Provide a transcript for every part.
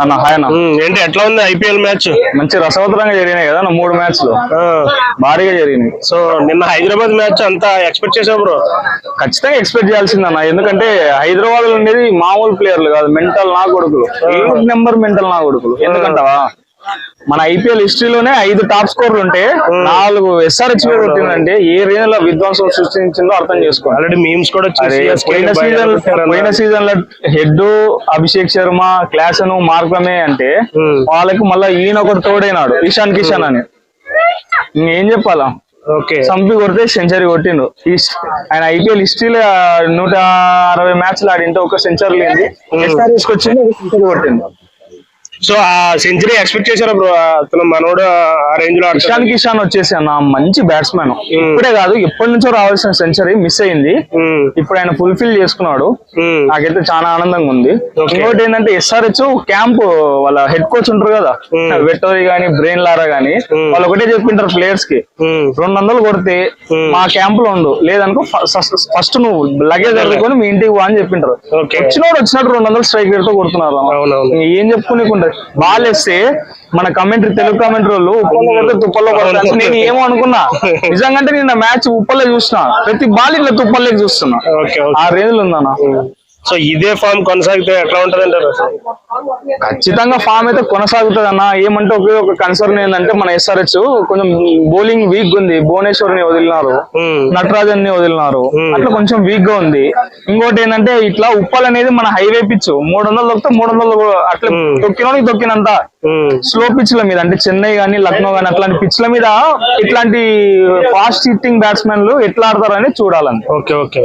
అన్న హాయ్ అన్న. ఏంటి ఎట్లా ఉంది ఐపీఎల్ మ్యాచ్? మంచి రసవత్తరంగా జరిగినాయి కదా మూడు మ్యాచ్లు. భారీగా జరిగినాయి. సో నిన్న హైదరాబాద్ మ్యాచ్ అంతా ఎక్స్పెక్ట్ చేసావు బ్రో? ఖచ్చితంగా ఎక్స్పెక్ట్ చేయాల్సిందన్న ఎందుకంటే హైదరాబాద్లో ఉండేది మామూలు ప్లేయర్లు కాదు మెంటల్ నా కొడుకులు. నెంబర్ మెంటల్ నా కొడుకులు. ఎందుకంటావా? మన ఐపీఎల్ హిస్టరీలోనే ఐదు టాప్ స్కోర్లు ఉంటే నాలుగు ఎస్ఆర్హెచ్ కొట్టిందంటే ఏ రేంజ్లో విధ్వంసం సృష్టించిందో అర్థం చేసుకోవాలి ఆల్రెడీ మీమ్స్ కూడా పోయిన సీజన్. పోయిన సీజన్లో హెడ్ అభిషేక్ శర్మ క్లాసన్ మార్గమే అంటే. వాళ్ళకి మళ్ళీ ఈయన ఒకటి తోడైనాడు ఇషాన్ కిషన్ అని. ఇంకేం చెప్పాలా? ఓకే. సంపి కొడితే సెంచరీ కొట్టిండు. ఆయన ఐపీఎల్ హిస్టరీలో నూట అరవై మ్యాచ్లు ఆడింటే ఒక సెంచరీ లేని ఎస్ఆర్ తీసుకొచ్చింది ఒక సెంచరీ కొట్టిండు. సో ఆ సెంచరీ ఎక్స్పెక్ట్ చేశారా బ్రో? అతను మనోడు ఆ రేంజ్లో. ఇషాన్ కిషాన్ వచ్చేసి అన్న మంచి బ్యాట్స్మెన్ ఇప్పుడే కాదు ఎప్పటి నుంచో రావాల్సిన సెంచరీ మిస్ అయింది. ఇప్పుడు ఆయన ఫుల్ఫిల్ చేసుకున్నాడు. నాకైతే చాలా ఆనందంగా ఉంది. ఇంకోటి ఏంటంటే ఎస్ఆర్హెచ్ క్యాంప్ వాళ్ళ హెడ్ కోచ్ ఉంటారు కదా. వెటరీ గానీ బ్రెయిన్ లారా గానీ. వాళ్ళు ఒకటే చెప్పింటారు ప్లేయర్స్కి రెండు వందలు కొడితే. మా క్యాంప్లో ఉండు. లేదనుకో ఫస్ట్ నువ్వు లగేజ్ అడుగుకొని మీ ఇంటికి అని చెప్పింటారు. వచ్చినోడు వచ్చినట్టు రెండు వందలు స్ట్రైక్ రేట్తో కొడుతున్నారు ఏం చెప్పుకునేకుంటది బాల్ వేస్తే మన కమెంటరీ తెలుగు కమెంటరీ వాళ్ళు ఉప్పల్లో కొడితే తుప్పల్లో కొడతారు. అవును. నేను ఏమో అనుకున్నా. నిజంగా అంటే నేను మ్యాచ్ ఉప్పల్లో చూసిన. ప్రతి బాల్ ఇట్లా తుప్పల్లోకి చూస్తున్నా. ఆ రేంజ్లో ఉందన్న సో ఇదే ఫామ్ కొనసాగితే ఎట్లా ఉంటది అంటారు? ఖచ్చితంగా ఫామ్ అయితే కొనసాగుతుంది అన్న. ఏమంటే ఒకే ఒక కన్సర్న్ ఏంటంటే మన ఎస్ఆర్హెచ్ కొంచెం బౌలింగ్ వీక్ ఉంది. భువనేశ్వర్ని వదిలినారు. నటరాజన్ని వదిలినారు. అట్లా కొంచెం వీక్గా ఉంది. ఇంకోటి ఏంటంటే ఇట్లా ఉప్పల్ అనేది మన హైవే పిచ్ మూడు వందలు దొక్కితే మూడు వందలు అట్లా. తొక్కినోడికి తొక్కినంత. స్లో పిచ్ల మీద అంటే చెన్నై గానీ లక్నో గానీ అట్లాంటి పిచ్ల మీద ఇట్లాంటి ఫాస్ట్ హిట్టింగ్ బ్యాట్స్మెన్లు ఎట్లా ఆడతారని చూడాలండి. ఓకే ఓకే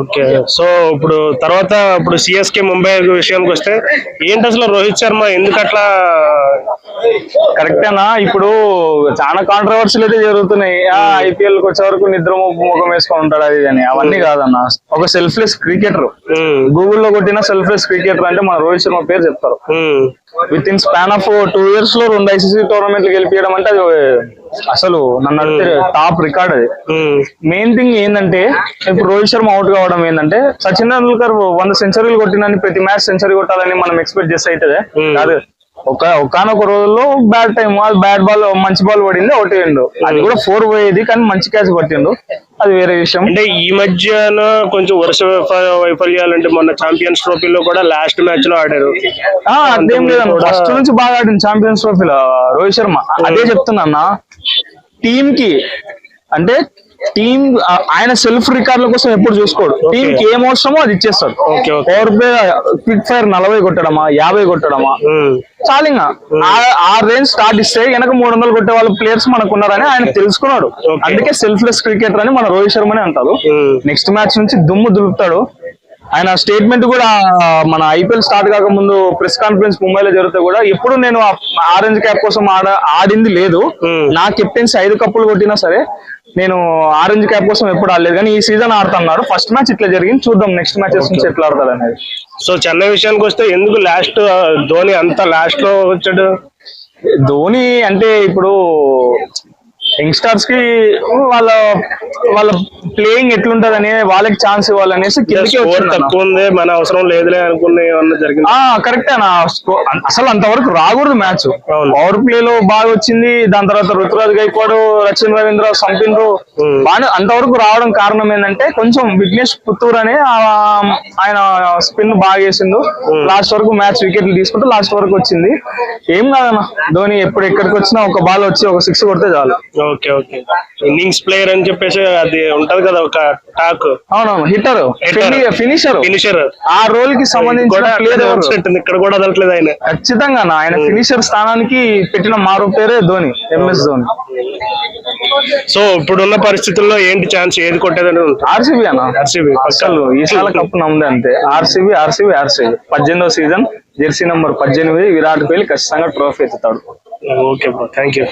ఓకే సో ఇప్పుడు తర్వాత ఇప్పుడు సిఎస్కే ముంబై విషయానికి వస్తే ఏంటి అసలు రోహిత్ శర్మ? ఎందుకు అట్లా కరెక్టేనా ఇప్పుడు చాలా కాంట్రవర్సీలు అయితే జరుగుతున్నాయి. ఆ ఐపీఎల్కి వచ్చే వరకు నిద్ర ముఖం వేసుకొని ఉంటాడు అది అని. అవన్నీ కాదన్న. ఒక సెల్ఫ్లెస్ క్రికెటర్ గూగుల్లో కొట్టిన సెల్ఫ్లెస్ క్రికెటర్ అంటే మన రోహిత్ శర్మ పేరు చెప్తారు. With in span of two ఇయర్స్లో రెండు ఐసీసీ టోర్నమెంట్లు గెలిపించడం అంటే అది అసలు నన్ను అడిగితే టాప్ రికార్డ్ అది. మెయిన్ థింగ్ ఏంటంటే ఇప్పుడు రోహిత్ శర్మ అవుట్ కావడం ఏంటంటే సచిన్ టెండూల్కర్ వంద సెంచరీలు కొట్టినని ప్రతి మ్యాచ్ సెంచరీ కొట్టాలని మనం ఎక్స్పెక్ట్ చేస్తే అవుతుంది. కాదు. ఒక ఒకనొక రోజుల్లో బ్యాట్ టైం బ్యాట్ బాల్ మంచి బాల్ పడింది ఒకటి రెండు అది కూడా ఫోర్ పోయేది కానీ మంచి క్యాచ్ పట్టిండు అది వేరే విషయం. అంటే ఈ మధ్యన కొంచెం వరుస వైఫ- వైఫల్యాలు అంటే మొన్న ఛాంపియన్స్ ట్రోఫీలో కూడా లాస్ట్ మ్యాచ్లో ఆడారు. అదేం లేదన్న ఫస్ట్ నుంచి బాగా ఆడింది ఛాంపియన్స్ ట్రోఫీలో రోహిత్ శర్మ. అదే చెప్తున్నా అన్న. టీమ్కి అంటే టీమ్ ఆయన సెల్ఫ్ రికార్డుల కోసం ఎప్పుడు చూసుకోడు. టీమ్కి ఏం అవసరమో అది ఇచ్చేస్తాడు. పవర్ ప్లే క్విక్ ఫైర్ నలభై కొట్టడమా యాభై కొట్టడమా? ఉమ్, చాలా ఇంకా ఆ- రేంజ్ స్టార్ట్ ఇస్తే వెనక మూడు వందలు కొట్టే వాళ్ళ ప్లేయర్స్ మనకు ఉన్నారని ఆయన తెలుసుకున్నాడు. అందుకే సెల్ఫ్లెస్ క్రికెటర్ అని మన రోహిత్ శర్మనే అంటారు. నెక్స్ట్ మ్యాచ్ నుంచి దుమ్ము దులుపుతాడు. ఆయన స్టేట్మెంట్ కూడా మన ఐపీఎల్ స్టార్ట్ కాకముందు ప్రెస్ కాన్ఫరెన్స్ ముంబైలో జరిగితే కూడా ఎప్పుడు నేను ఆరెంజ్ క్యాప్ కోసం ఆడ ఆడింది లేదు. Hmm. నా కెప్టెన్సీ ఐదు కప్పులు కొట్టినా సరే నేను ఆరెంజ్ క్యాప్ కోసం ఎప్పుడు ఆడలేదు. కానీ ఈ సీజన్ ఆడుతున్నాడు ఫస్ట్ మ్యాచ్ ఇట్లా జరిగింది. చూద్దాం నెక్స్ట్ మ్యాచెస్ నుంచి ఎట్లా ఆడతాడు అనేది. సో చెన్నై విషయానికి వస్తే ఎందుకు లాస్ట్ ధోని అంత లాస్ట్లో వచ్చాడు? ధోని అంటే ఇప్పుడు యంగ్స్టర్స్కి వాళ్ళ వాళ్ళ ప్లేయింగ్ ఎట్లుంటదని వాళ్ళకి ఛాన్స్ ఇవ్వాలనేసి. తక్కువ ఉంది మన అవసరం లేదులే అనుకునే జరిగింది? కరెక్ట్ అన్న. అసలు అంతవరకు రాకూడదు మ్యాచ్. పవర్ ప్లే లో బాగా వచ్చింది. దాని తర్వాత ఋతురాజ్ గైక్వాడ్ రచిన్ రవీంద్ర సంపిండ్రు. బాగా అంతవరకు రావడం కారణం ఏంటంటే కొంచెం విఘ్నేష్ పుత్తూర్ అని ఆయన స్పిన్ బాగా వేసిండు లాస్ట్ వరకు మ్యాచ్ వికెట్లు తీసుకుంటూ లాస్ట్ వరకు వచ్చింది. ఏం కాదన్న. ధోని ఎప్పుడు ఎక్కడికి వచ్చినా ఒక బాల్ వచ్చి ఒక సిక్స్ కొడితే చాలు. Okay okay. ఇన్నింగ్స్ ప్లేయర్ అని చెప్పేసి అది ఉంటది కదా ఒక టాక్ అవునవును హిట్టర్. ఫినిషర్ ఫినిషర్ ఆ రోల్కి సంబంధించిన ప్లేయర్ ఇక్కడ కూడా వదలట్లేదు ఆయన. ఖచ్చితంగా ఆయన ఫినిషర్ స్థానానికి పెట్టిన మారు పేరే ధోని ఎంఎస్ ధోని. సో ఇప్పుడున్న పరిస్థితుల్లో ఏంటి ఛాన్స్ ఏది కొట్టేదని ఆర్సీబీ అన్న. ఆర్సీబీ అసలు ఈసాల కప్పు నమ్మదే అంతే. ఆర్సీబీ ఆర్సీబీ ఆర్సీబీ పద్దెనిమిదో సీజన్ జెర్సీ నంబర్ పద్దెనిమిది విరాట్ కోహ్లీ ఖచ్చితంగా trophy ఎత్తుతాడు. Okay bro thank you